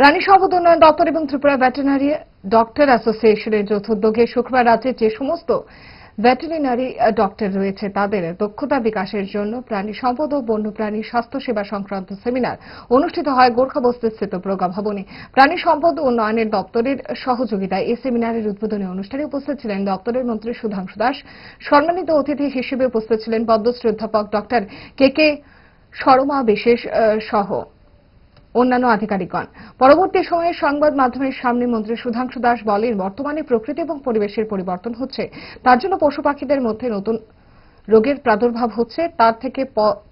প্রাণী সম্পদ উন্নয়ন দপ্তর এবং ত্রিপুরা ভেটেরিনারি ডক্টর অ্যাসোসিয়েশনের যৌথ উদ্যোগে শুক্রবার রাজ্যে যে সমস্ত ভেটেরিনারি ডক্টর রয়েছে তাদের দক্ষতা বিকাশের জন্য প্রাণী সম্পদ ও বন্যপ্রাণী স্বাস্থ্য সেবা সংক্রান্ত সেমিনার অনুষ্ঠিত হয় গোর্খা বস্তিস্থিত প্রজ্ঞা ভবনে। প্রাণী সম্পদ উন্নয়নের দপ্তরের সহযোগিতায় এই সেমিনারের উদ্বোধনী অনুষ্ঠানে উপস্থিত ছিলেন দপ্তরের মন্ত্রী সুধাংশু দাস, সম্মানিত অতিথি হিসেবে উপস্থিত ছিলেন পদ্মশ্রী অধ্যাপক ডক্টর কে কে শর্মা বিশেষ সহ। অন্যান্য আধিকারিকগণ। পরবর্তী সময়ে সংবাদ মাধ্যমের সামনে মন্ত্রী সুধাংশু দাস বলেন, বর্তমানে প্রকৃতি এবং পরিবেশের পরিবর্তন হচ্ছে। তার জন্য পশু পাখিদের মধ্যে নতুন রোগের প্রাদুর্ভাব হচ্ছে। তার থেকে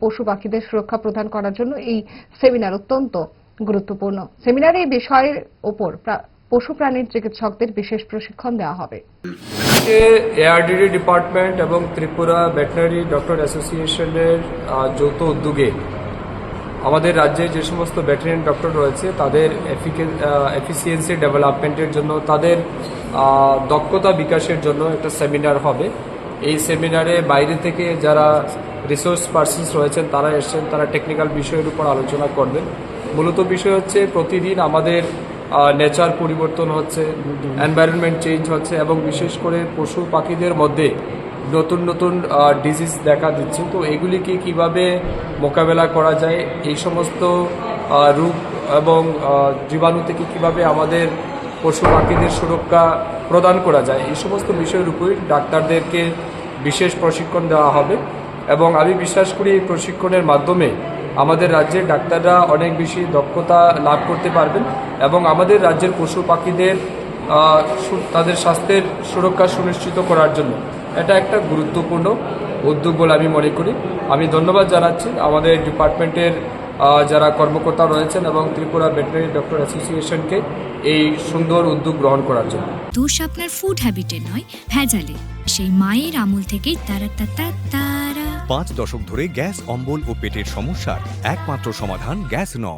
পশু পাখিদের সুরক্ষা প্রদান করার জন্য এই সেমিনার অত্যন্ত গুরুত্বপূর্ণ। সেমিনারে এই বিষয়ের ওপর পশু প্রাণীর চিকিৎসকদের বিশেষ প্রশিক্ষণ দেওয়া হবে। এআরডিডি ডিপার্টমেন্ট এবং ত্রিপুরা ভেটেনারি ডক্টর অ্যাসোসিয়েশনের যৌথ উদ্যোগে আমাদের রাজ্যে যে সমস্ত ভেটেরিনারি ডক্টর রয়েছে তাদের এফিসিয়েন্সি ডেভেলপমেন্টের জন্য তাদের দক্ষতা বিকাশের জন্য একটা সেমিনার হবে। এই সেমিনারে বাইরে থেকে যারা রিসোর্স পার্সনস রয়েছেন তারা এসছেন তারা টেকনিক্যাল বিষয়ের উপর আলোচনা করবেন। মূলত বিষয় হচ্ছে প্রতিদিন আমাদের নেচার পরিবর্তন হচ্ছে এনভায়রনমেন্ট চেঞ্জ হচ্ছে এবং বিশেষ করে পশু পাখিদের মধ্যে নতুন নতুন ডিজিজ দেখা দিচ্ছে। তো এগুলিকে কীভাবে মোকাবেলা করা যায়? এই সমস্ত রোগ এবং জীবাণু থেকে কীভাবে আমাদের পশু পাখিদের সুরক্ষা প্রদান করা যায়? এই সমস্ত বিষয়ের উপর ডাক্তারদেরকে বিশেষ প্রশিক্ষণ দেওয়া হবে এবং আমি বিশ্বাস করি এই প্রশিক্ষণের মাধ্যমে আমাদের রাজ্যের ডাক্তাররা অনেক বেশি দক্ষতা লাভ করতে পারবেন এবং আমাদের রাজ্যের পশু পাখিদের তাদের স্বাস্থ্যের সুরক্ষা সুনিশ্চিত করার জন্য। এটা একটা গুরুত্বপূর্ণ উদ্যোগ বলে আমি মনে করি। আমি ধন্যবাদ জানাচ্ছি আমাদের ডিপার্টমেন্টের যারা কর্মকর্তা রয়েছেন এবং ত্রিপুরা ভেটেনারি ডক্টর অ্যাসোসিয়েশনকে এই সুন্দর উদ্যোগ গ্রহণ করার জন্য। দোষ আপনার ফুড হ্যাবিটে নয় ভেজালে। সেই মায়ের আমল থেকেই তারা তা তা তারা। পাঁচ দশক ধরে গ্যাস অম্বল ও পেটের সমস্যার একমাত্র সমাধান গ্যাস নল।